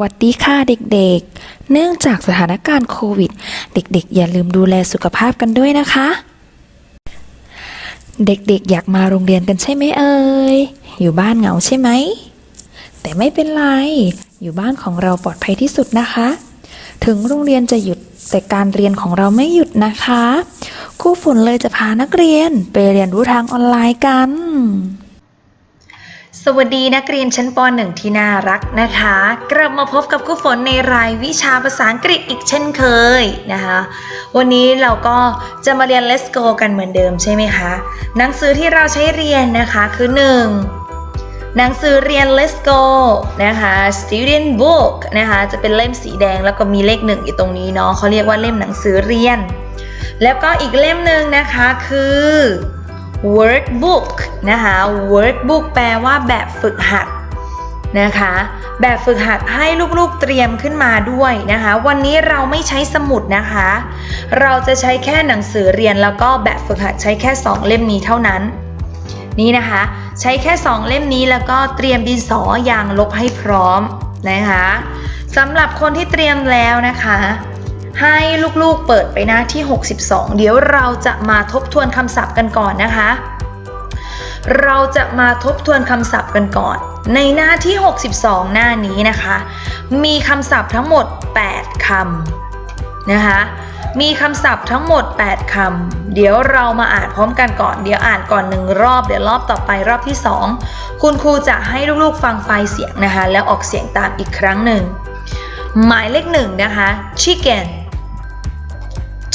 วัสดีค่ะเด็กๆ เนื่องจากสถานการณ์โควิด เด็กๆ อย่าลืมดูแลสุขภาพกันด้วยนะคะ เด็กๆ อยากมาโรงเรียนกันใช่ไหมเอ่ย อยู่บ้านเหงาใช่ไหม แต่ไม่เป็นไร อยู่บ้านของเราปลอดภัยที่สุดนะคะ ถึงโรงเรียนจะหยุดแต่การเรียนของเราไม่หยุดนะคะครูฝนเลยจะพานักเรียนไปเรียนรู้ทางออนไลน์กัน สวัสดีนักเรียนชั้นป .1 ที่น่ารักนะคะ กลับมาพบกับครูฝนในรายวิชาภาษาอังกฤษอีกเช่นเคยนะคะ วันนี้เราก็จะมาเรียน Let's Go กันเหมือนเดิมใช่ไหมคะ หนังสือที่เราใช้เรียนนะคะคือ 1. หนังสือเรียน Let's Go นะคะ Student Book นะคะจะเป็นเล่มสีแดงแล้วก็มีเลขหนึ่งอยู่ตรงนี้เนาะเขาเรียกว่าเล่มหนังสือเรียน แล้วก็อีกเล่มหนึ่งนะคะคือ workbook นะคะ workbook แปลว่าแบบฝึกหัดนะคะ แบบฝึกหัดให้ลูกๆเตรียมขึ้นมาด้วยนะคะ วันนี้เราไม่ใช้สมุดนะคะ เราจะใช้แค่หนังสือเรียนแล้วก็แบบฝึกหัดใช้แค่ 2 เล่มนี้เท่านั้น นี่นะคะ ใช้แค่ 2 เล่มนี้แล้วก็เตรียมดินสอยางลบให้พร้อมนะคะสำหรับคนที่เตรียมแล้วนะคะ ให้ลูกๆเปิดไปหน้าที่ 62 เดี๋ยวเราจะมาทบทวนคำศัพท์กันก่อนนะคะ เราจะมาทบทวนคำศัพท์กันก่อน ในหน้าที่ 62 หน้านี้นะคะ มีคำศัพท์ทั้งหมด 8คำนะคะ มีคำศัพท์ทั้งหมด 8คำเดี๋ยวเรามาอ่านพร้อมกันก่อน เดี๋ยวอ่านก่อนหนึ่งรอบ เดี๋ยวรอบต่อไปรอบที่ 2 คุณครูจะให้ลูกๆฟังไฟล์เสียงนะคะ แล้วออกเสียงตามอีกครั้งหนึ่ง หมายเลขหนึ่งนะคะ chicken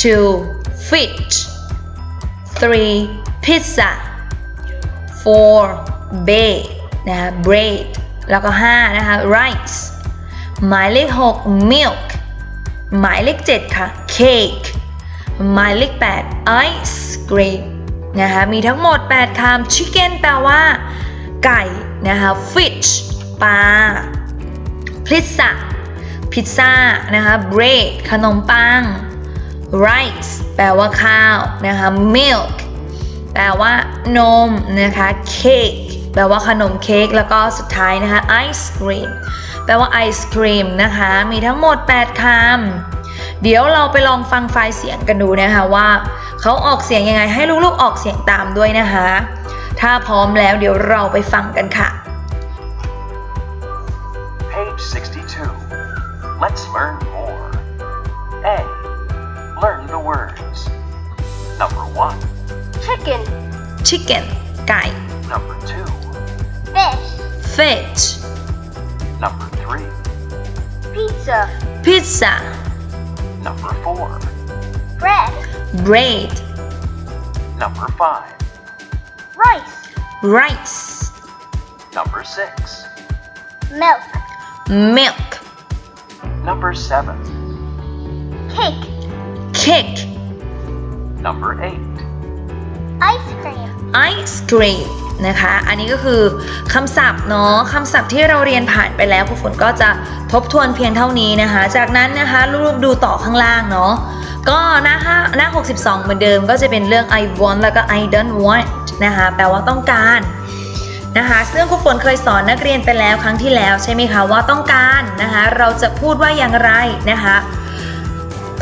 two fish three pizza four bake นะคะ bread แล้วก็5นะคะ rice หมายเลข 6 milk หมายเลข 7 ค่ะ cake หมายเลข 8 ice cream นะคะมีทั้งหมด 8คำ chicken แปลว่า ไก่นะคะ fish ปลา pizza พิซซ่านะคะ bread ขนมปัง rice แปลว่าข้าวนะคะ milk แปลว่านมนะคะ cake แปลว่าขนมเค้กแล้วก็สุดท้ายนะคะ ice cream แปลว่าไอศครีมนะคะ มีทั้งหมด 8คำเดี๋ยวเราไปลองฟังไฟล์เสียงกันดูนะคะว่าเขาออกเสียงยังไงให้ลูกๆออกเสียงตามด้วยนะคะ ถ้าพร้อมแล้วเดี๋ยวเราไปฟังกันค่ะ Page 62. Let's learn more. A. Learn the words. Number 1. chicken, chicken ไก่ Number 2. fish, fish Number 3. pizza, pizza Number 4. bread, bread Number 5. rice, rice Number 6. milk, milk Number 7. cake, cake Number 8. ice cream, ice cream นะคะ อันนี้ก็คือคำศัพท์เนาะคำศัพท์ที่เราเรียนผ่านไปแล้วครูฝนก็จะทบทวนเพียงเท่านี้นะคะ จากนั้นนะคะลูกๆดูต่อข้างล่างเนาะ ก็หน้าห้าหน้า 62 เหมือนเดิมก็จะเป็นเรื่อง I want แล้วก็ I don't want นะคะ แปลว่าต้องการนะคะซึ่งครูฝนเคยสอนนักเรียนไปแล้วครั้งที่แล้วใช่ไหมคะว่าต้องการนะคะ เราจะพูดว่าอย่างไรนะคะ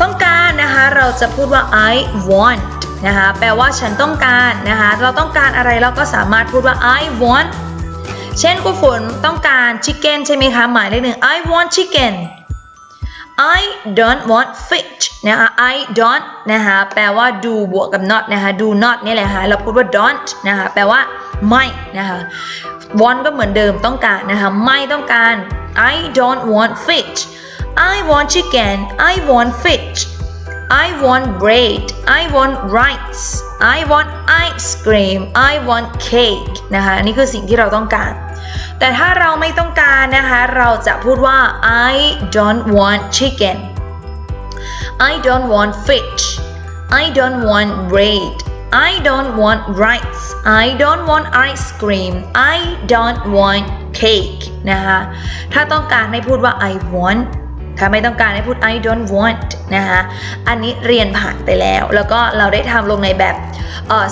ต้องการนะคะเราจะพูดว่า I want นะคะแปลว่าฉันต้องการนะคะเราต้องการอะไรเราก็สามารถพูดว่า I want เช่นครูฝนต้องการชิคเก้นใช่ไหมคะหมายเลขหนึ่ง I want chicken I don't want fish นะคะ I don't นะคะแปลว่า do บวกกับ not นะคะ do not นี่แหละค่ะเราพูดว่า don't นะคะแปลว่าไม่นะคะ want ก็เหมือนเดิมต้องการนะคะไม่ต้องการ I don't want fish I want chicken I want fish I want bread I want rice I want ice cream I want cake นะคะอันนี่คือสิ่งที่เราต้องการ แต่ถ้าเราไม่ต้องการนะคะ เราจะพูดว่า I don't want chicken I don't want fish I don't want bread I don't want rice I don't want ice cream I don't want cake นะคะ ถ้าต้องการให้พูดว่า I want ถ้าไม่ต้องการให้พูด I don't want นะคะอันนี้เรียนผ่านไปแล้ว แล้วก็เราได้ทำลงในแบบ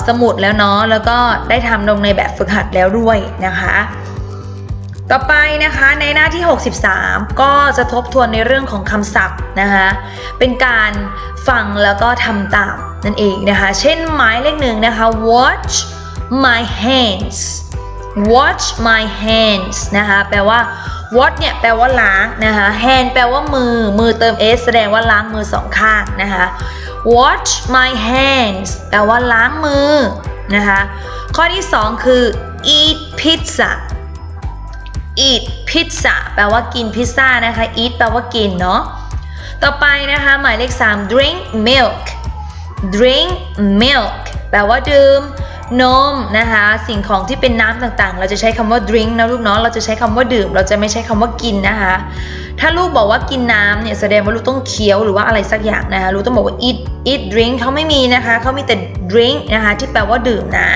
สมุดแล้วเนาะแล้วก็ได้ทำลงในแบบฝึกหัดแล้วด้วยนะคะต่อไปนะคะในหน้าที่ 63 ก็จะทบทวนในเรื่องของคำศัพท์นะคะเป็นการฟังแล้วก็ทำตามนั่นเองนะคะ เช่นหมายเลขหนึ่งนะคะ watch my hands watch my hands นะคะแปลว่า watch เนี่ยแปลว่าล้างนะคะ hand แปลว่ามือ มือเติม s แสดงว่าล้างมือสองข้างนะคะ watch my hands แปลว่าล้างมือนะคะ ข้อที่สองคือ eat pizza eat pizza แปลว่ากินพิซซ่านะคะ eat แปลว่ากินเนาะ ต่อไปนะคะ หมายเลข 3 drink milk drink milk แปลว่าดื่ม นมนะคะสิ่งของที่เป็นน้ำต่างๆ เราจะใช้คำว่า drink นะลูกเนาะเราจะใช้คำว่าดื่ม เราจะไม่ใช้คำว่ากินนะคะ ถ้าลูกบอกว่ากินน้ำเนี่ยแสดงว่าลูกต้องเคี้ยวหรือว่าอะไรสักอย่างนะคะลูกต้องบอกว่า eat eat drink เขาไม่มีนะคะเขามีแต่ drink นะคะที่แปลว่าดื่มนะ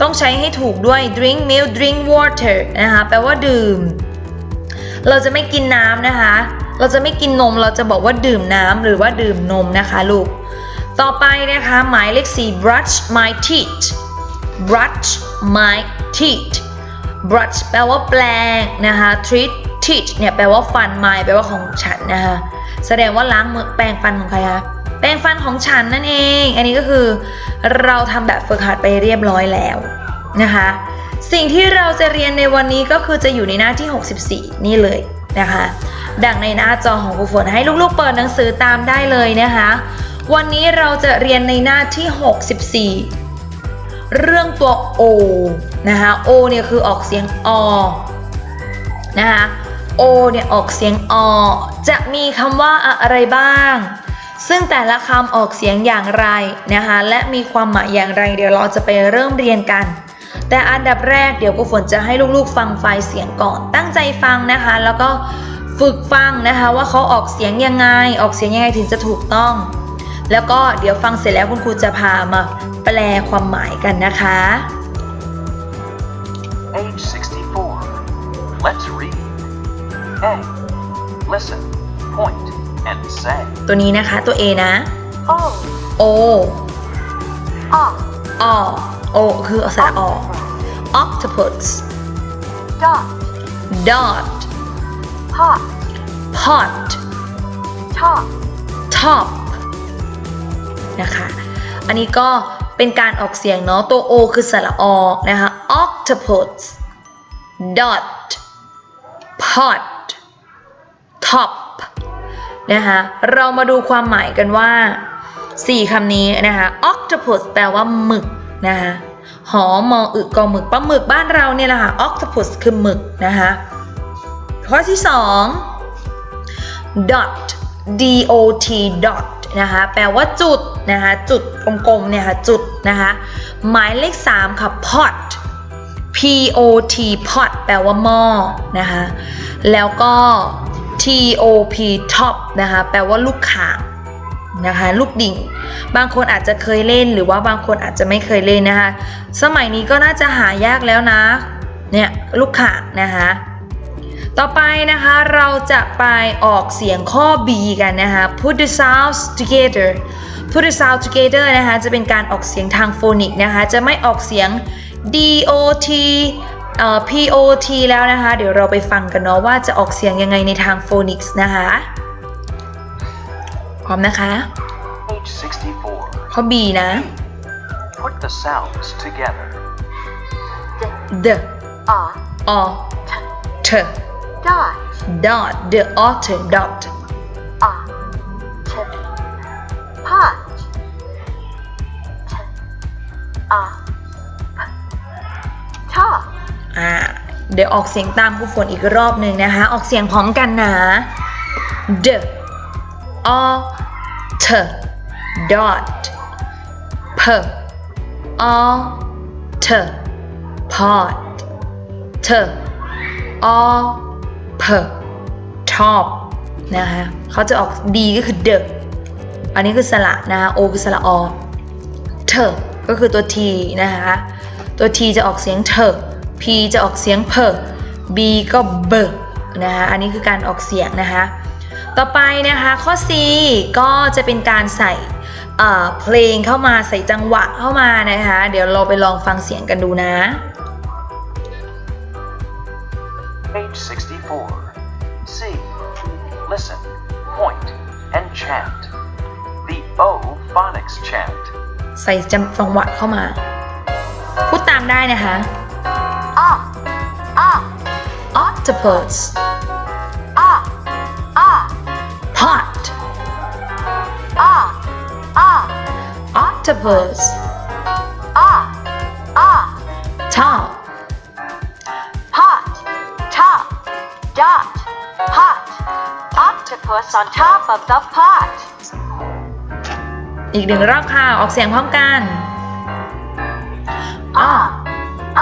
ต้องใช้ให้ถูกด้วย drink milk drink water นะคะแปลว่าดื่ม เราจะไม่กินน้ำนะคะ เราจะไม่กินนม เราจะบอกว่าดื่มน้ำหรือว่าดื่มนมนะคะลูก ต่อไปนะคะ หมายเลข 4 brush my teeth brush my teeth brush แปลว่าแปลงนะคะ teeth teeth เนี่ยแปลว่าฟัน my แปลว่าของฉันนะคะแสดงว่าล้างมือแปรงฟันของใครคะแปรงฟันของฉันนั่นเอง อันนี้ก็คือเราทำแบบฝึกหัดไปเรียบร้อยแล้วนะคะ สิ่งที่เราจะเรียนในวันนี้ก็คือจะอยู่ในหน้าที่ 64 นี่เลยนะคะ ดังในหน้าจอของครูฝนให้ลูกๆเปิดหนังสือตามได้เลยนะคะ วันนี้เราจะเรียนในหน้าที่ 64 เรื่องตัว O นะคะ O เนี่ยคือออกเสียงอนะคะ O เนี่ยออกเสียงอ จะมีคำว่าอะไรบ้าง ซึ่งแต่ละคำออกเสียงอย่างไรนะคะและมีความหมายอย่างไร เดี๋ยวเราจะไปเริ่มเรียนกัน แต่อันดับแรกเดี๋ยวครูฝนจะให้ลูกๆ ฟังไฟล์เสียงก่อน ตั้งใจฟังนะคะ แล้วก็ฝึกฟังนะคะว่าเขาออกเสียงยังไง ออกเสียงยังไงถึงจะถูกต้อง แล้วก็เดี๋ยวฟังเสร็จแล้วคุณครูจะพามาแปลความหมายกันนะคะ Page 64. Let's read. A. Listen, point, and say. ตัวนี้นะคะตัว A นะ O O O O O คือสระอ octopus Dot dot Pot pot Top top นะคะ อันนี้ก็เป็นการออกเสียงเนาะ ตัว O คือสระอนะคะ octopus dot pot top นะคะเรามาดูความหมายกันว่า 4คำนี้นะคะ octopus แปลว่าหมึกนะคะหอมออึกอหมึกปลาหมึกบ้านเราเนี่ยแหละค่ะ octopus คือหมึกนะคะข้อที่ 2 dot d o t dot นะคะ แปลว่าจุดนะคะ จุดกลมๆเนี่ยค่ะ จุดนะคะ หมายเลข 3 ค่ะ pot p o t pot แปลว่าหม้อนะคะ แล้วก็ t o p top นะคะ แปลว่าลูกข่างนะคะลูกดิ่ง บางคนอาจจะเคยเล่นหรือว่าบางคนอาจจะไม่เคยเล่นนะคะ สมัยนี้ก็น่าจะหายากแล้วนะ เนี่ยลูกข่างนะคะ ต่อไปนะคะเราจะไปออกเสียงข้อ B กันนะคะ put the sounds together put the sound together นะคะจะเป็นการออกเสียงทางโฟนิกนะคะจะไม่ออกเสียง D O T เอ่อ P O T แล้วนะคะ เดี๋ยวเราไปฟังกันเนาะว่าจะออกเสียงยังไงในทางโฟนิกส์นะคะพร้อมนะคะ Page 64. ข้อ B นะ Put the sounds together. the ah, o t dot, dot the otter dot ah, t, pot, t, ah, p, top, อ่าเดี๋ยวออกเสียงตามครูฝนอีกรอบหนึ่งนะคะ ออกเสียงพร้อมกันนะ the o t dot p o t pot t o p top นะคะเขาจะออก d ก็คือ the อันนี้คือสระนะคะ o คือสระอ t ก็คือตัว t นะคะตัว t จะออกเสียงเถ p จะออกเสียงเพ b ก็เบนะคะอันนี้คือการออกเสียงนะคะต่อไปนะคะข้อ c ก็จะเป็นการใส่เพลงเข้ามาใส่จังหวะเข้ามานะคะเดี๋ยวเราไปลองฟังเสียงกันดูนะ Page 64. C. Listen, point, and chant. The O phonics chant. ใส่จังหวะเข้ามา พูดตามได้นะคะ ah, ah, octopus ah, ah, pot ah, ah, octopus Octopus on top of the pot. อีกหนึ่งรอบค่ะ ออกเสียงพร้อมกัน Ah,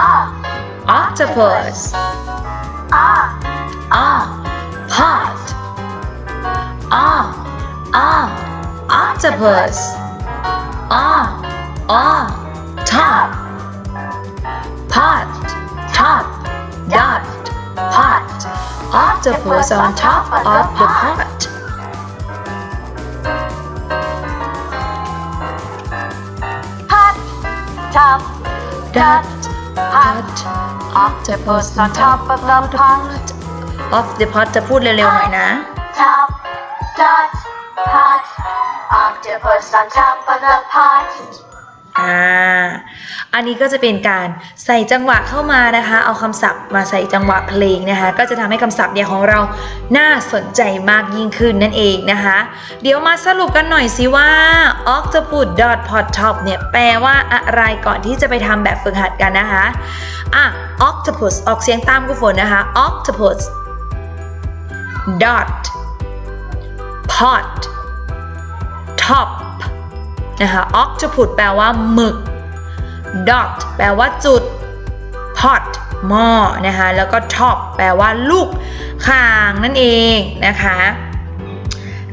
ah, octopus ah, ah pot ah ah octopus ah ah octopus on top of the pot pot, top, dot pot, pot octopus on top of the pot of the pot จะพูดเร็วๆหน่อยนะ top, dot, pot, octopus on top of the pot. อ่า อันนี้ก็จะเป็นการใส่จังหวะเข้ามานะคะ เอาคำศัพท์มาใส่จังหวะเพลงนะคะ ก็จะทำให้คำศัพท์เนี่ยของเราน่าสนใจมากยิ่งขึ้นนั่นเองนะคะ เดี๋ยวมาสรุปกันหน่อยสิว่า octopus dot pot top เนี่ยแปลว่าอะไรก่อนที่จะไปทำแบบฝึกหัดกันนะคะอะ octopus ออกเสียงตามกูฝนนะคะ octopus dot pot top นะคะ octopus แปลว่าหมึก dot แปลว่าจุด pot หม้อนะคะ แล้วก็ top แปลว่าลูกข่างนั่นเองนะคะ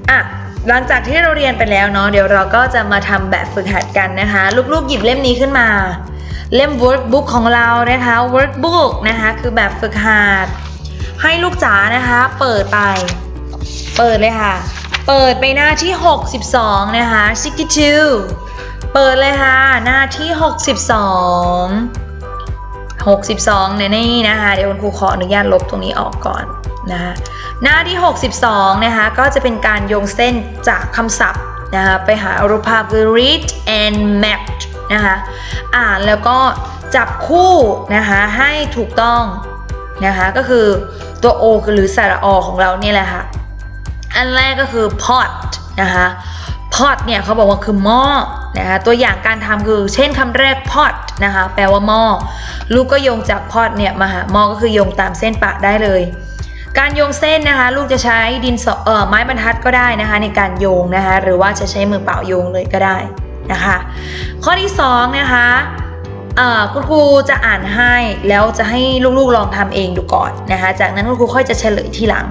อะหลังจากที่เราเรียนไปแล้วเนาะเดี๋ยวเราก็จะมาทำแบบฝึกหัดกันนะคะ ลูกๆหยิบเล่มนี้ขึ้นมา เล่ม workbook ของเรานะคะ workbook นะคะคือแบบฝึกหัดให้ลูกจ๋านะคะ เปิดไป เปิดเลยค่ะ เปิดไปหน้าที่ 62 นะคะ62 เปิดเลยค่ะ หน้าที่ 62 62เนี่ยนี่นะคะ เดี๋ยวคุณครูขออนุญาตลบตรงนี้ออกก่อนนะคะหน้าที่ 62 นะคะ ก็จะเป็นการโยงเส้นจากคำศัพท์นะคะไปหารูปภาพคือ read and match นะคะอ่านแล้วก็จับคู่นะคะให้ถูกต้องนะคะก็คือตัว O คือหรือสระอของเราเนี่ยแหละค่ะ อันแรกก็คือ pot นะคะ pot เนี่ยเขาบอกว่าคือหม้อนะคะตัวอย่างการทำคือเช่นคำแรก pot นะคะแปลว่าหม้อลูกก็โยงจาก pot เนี่ยมาหาหม้อก็คือโยงตามเส้นปะได้เลย การโยงเส้นนะคะ ลูกจะใช้ดินสอเอ่อไม้บรรทัดก็ได้นะคะในการโยงนะคะหรือว่าจะใช้มือเปล่าโยงเลยก็ได้นะคะข้อที่สองนะคะคุณครูจะอ่านให้แล้วจะให้ลูกๆลองทำเองดูก่อนนะคะจากนั้นคุณครูค่อยจะเฉลยทีหลัง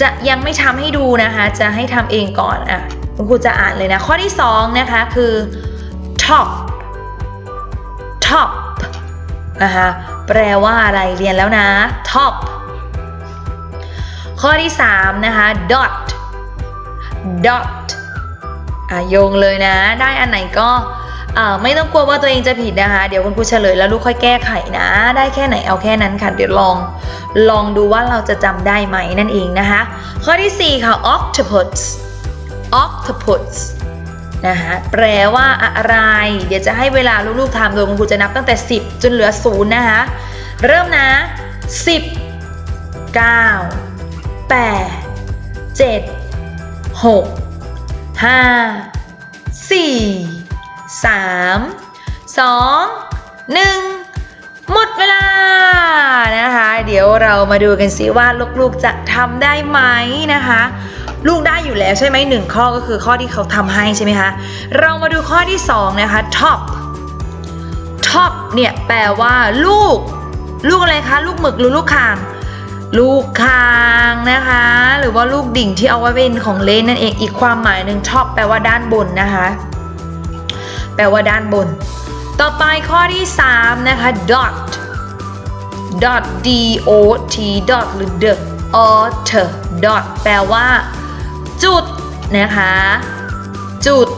จะยังไม่ทำให้ดูนะคะ จะให้ทำเองก่อนอะคุณครูจะอ่านเลยนะ ข้อที่สองนะคะคือ top top นะคะแปลว่าอะไรเรียนแล้วนะ top ข้อที่ 3 นะคะ dot dot อะโยงเลยนะ ได้อันไหนก็ ไม่ต้องกลัวว่าตัวเองจะผิดนะคะ เดี๋ยวคุณครูเฉลยแล้วลูกค่อยแก้ไขนะ ได้แค่ไหนเอาแค่นั้นค่ะ เดี๋ยวลอง ลองดูว่าเราจะจำได้ไหมนั่นเองนะคะ ข้อที่ 4 ค่ะ octopus octopus นะคะแปลว่าอะไร เดี๋ยวจะให้เวลาลูกๆทำโดยคุณครูจะนับตั้งแต่ 10 จนเหลือศูนย์นะคะ เริ่มนะ 10 9 8 7 6 5 4 3 2 1 หมดเวลานะคะ เดี๋ยวเรามาดูกันสิว่าลูกๆจะทำได้ไหมนะคะ ลูกได้อยู่แล้วใช่ไหมหนึ่งข้อก็คือข้อที่เขาทำให้ใช่ไหมคะ เรามาดูข้อที่สองนะคะ top top เนี่ยแปลว่าลูก ลูกอะไรคะ ลูกหมึกหรือลูกคางลูกคางนะคะ หรือว่าลูกดิ่งที่เอาไว้เป็นของเล่นนั่นเองอีกความหมายหนึ่ง top แปลว่าด้านบนนะคะ แปลว่าด้านบน ต่อไปข้อที่ 3 นะคะ dot dot d o t dot หรือ the ot dot แปลว่า จุดนะคะ จุด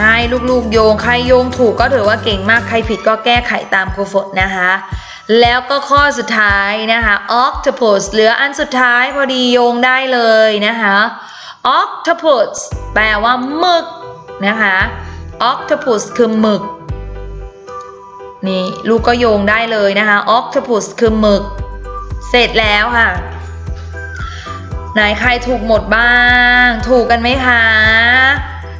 ให้ลูกๆโยง ใครโยงถูกก็ถือว่าเก่งมาก ใครผิดก็แก้ไขตามครูฝนนะคะ แล้วก็ข้อสุดท้ายนะคะ octopus เหลืออันสุดท้ายพอดีโยงได้เลยนะคะ octopus แปลว่าหมึกนะคะ octopus คือหมึก นี่ลูกก็โยงได้เลยนะคะ octopus คือหมึก เสร็จแล้วค่ะ ไหนใครถูกหมดบ้าง ถูกกันไหมคะ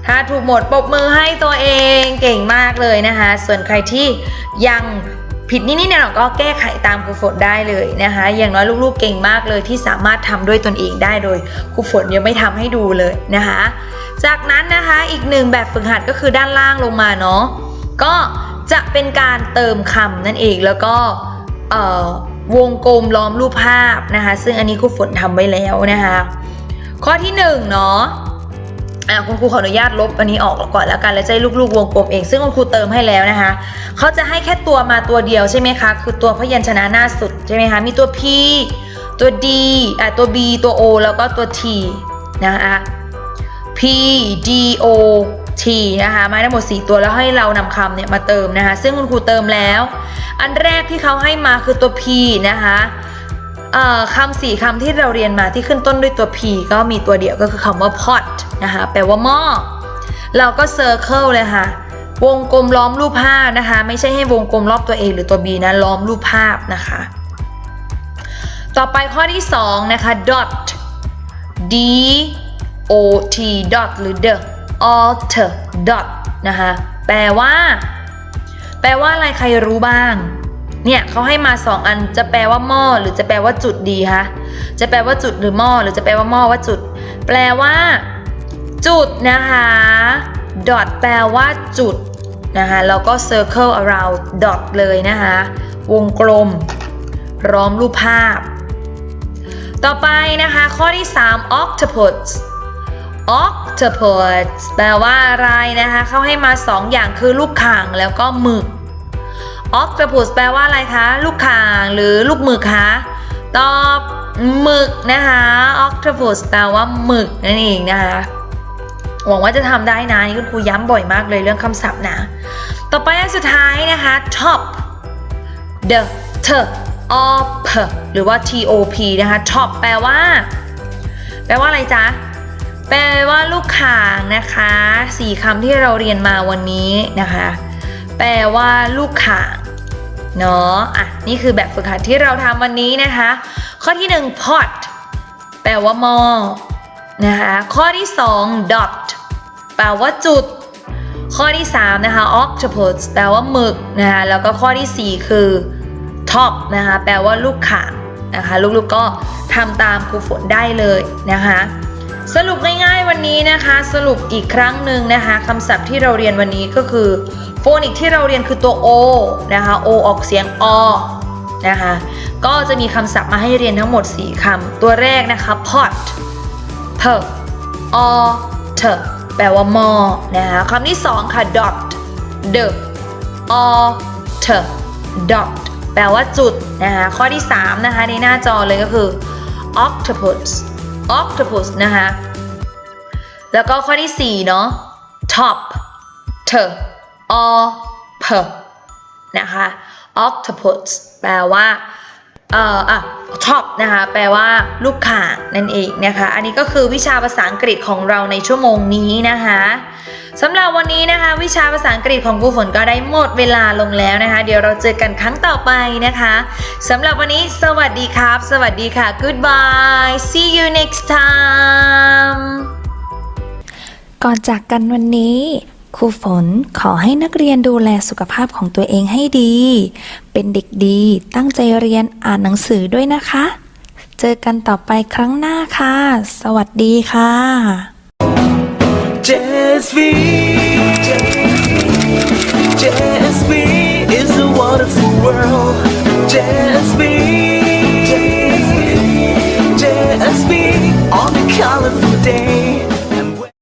ถ้าถูกหมดปรบมือให้ตัวเองเก่งมากเลยนะคะ ส่วนใครที่ยังผิดนิดๆหน่อยก็แก้ไขตามครูฝนได้เลยนะคะ อย่างน้อยลูกๆเก่งมากเลยที่สามารถทำด้วยตนเองได้โดยครูฝนยังไม่ทำให้ดูเลยนะคะ จากนั้นนะคะอีกหนึ่งแบบฝึกหัดก็คือด้านล่างลงมาเนาะก็จะเป็นการเติมคำนั่นเองแล้วก็วงกลมล้อมรูปภาพนะคะซึ่งอันนี้ครูฝนทำไว้แล้วนะคะข้อที่หนึ่งเนาะอะคุณครูขออนุญาตลบอันนี้ออกก่อนแล้วกันแล้วจะให้ลูกๆ วงกลมเอง ซึ่งคุณครูเติมให้แล้วนะคะเขาจะให้แค่ตัวมาตัวเดียวใช่ไหมคะคือตัวพยัญชนะหน้าสุดใช่ไหมคะมีตัว P ตัว D อะตัว B ตัว O แล้วก็ตัว T นะคะ P D O T นะคะมาทั้งหมด 4 ตัวแล้วให้เรานำคำเนี่ยมาเติมนะคะ ซึ่งคุณครูเติมแล้ว อันแรกที่เขาให้มาคือตัว P นะคะคำสี่คำที่เราเรียนมาที่ขึ้นต้นด้วยตัว P ก็มีตัวเดียวก็คือคำว่า pot นะคะแปลว่าหม้อเราก็ circle เลยค่ะ วงกลมล้อมรูปภาพนะคะ ไม่ใช่ให้วงกลมรอบตัว A หรือตัว B นะล้อมรูปภาพนะคะ ต่อไปข้อที่ 2 นะคะ dot d o t dot หรือ the alter dot นะคะแปลว่า แปลว่าอะไรใครรู้บ้าง เนี่ยเขาให้มา2อันจะแปลว่าหม้อหรือจะแปลว่าจุดดีคะจะแปลว่าจุดหรือหม้อหรือจะแปลว่าหม้อว่าจุด แปลว่า จุดนะคะ dot แปลว่าจุดนะคะแล้วก็ circle around dot เลยนะคะวงกลมล้อมรูปภาพ ต่อไปนะคะ ข้อที่ 3 octopus octopus แปลว่าอะไรนะคะเขาให้มา2ออย่างคือลูกข่างแล้วก็หมึก octopus แปลว่าอะไรคะ ลูกข่างหรือลูกหมึกคะ ตอบหมึกนะคะ octopus แปลว่าหมึกนั่นเองนะคะหวังว่าจะทำได้นะนี่คุณครูย้ำบ่อยมากเลยเรื่องคำศัพท์นะ ต่อไปอันสุดท้ายนะคะ top the t op หรือว่า top นะคะ top แปลว่า แปลว่าอะไรจ๊ะ แปลว่าลูกข่างนะคะสี่คำที่เราเรียนมาวันนี้นะคะ แปลว่าลูกข่างเนาะอะนี่คือแบบฝึกหัดที่เราทำวันนี้นะคะ ข้อที่หนึ่ง pot แปลว่าหม้อนะคะข้อที่สอง dot แปลว่าจุด ข้อที่ 3 นะคะ octopus แปลว่าหมึกนะคะแล้วก็ข้อทีสี่4 คือ top นะคะแปลว่าลูกข่างนะคะลูกๆก็ทำตามครูฝนได้เลยนะคะ สรุปง่ายๆวันนี้นะคะ สรุปอีกครั้งหนึ่งนะคะคำศัพท์ที่เราเรียนวันนี้ก็คือโฟนิกที่เราเรียนคือตัว o นะคะ o ออกเสียงอนะคะก็จะมีคำศัพท์มาให้เรียนทั้งหมด 4คำตัวแรกนะคะ pot p o แปลว่าหม้อนะคะคำที่สองค่ะ dot the o t dot แปลว่าจุดนะคะข้อที่ 3 นะคะในหน้าจอเลยก็คือ octopus octopus นะคะ แล้วก็ข้อที่4เนาะ top t o p นะคะ octopus แปลว่า เอ่ออะ top นะคะแปลว่าลูกข่างนั่นเองนะคะ อันนี้ก็คือวิชาภาษาอังกฤษของเราในชั่วโมงนี้นะคะสำหรับวันนี้นะคะ วิชาภาษาอังกฤษของครูฝนก็ได้หมดเวลาลงแล้วนะคะ เดี๋ยวเราเจอกันครั้งต่อไปนะคะสำหรับวันนี้ สวัสดีครับ สวัสดีค่ะ goodbye see you next time ก่อนจากกันวันนี้ ครูฝนขอให้นักเรียนดูแลสุขภาพของตัวเองให้ดี เป็นเด็กดีตั้งใจเรียนอ่านหนังสือด้วยนะคะ เจอกันต่อไปครั้งหน้าค่ะ สวัสดีค่ะ JSV JSV is a wonderful world JSV JSV on a colorful day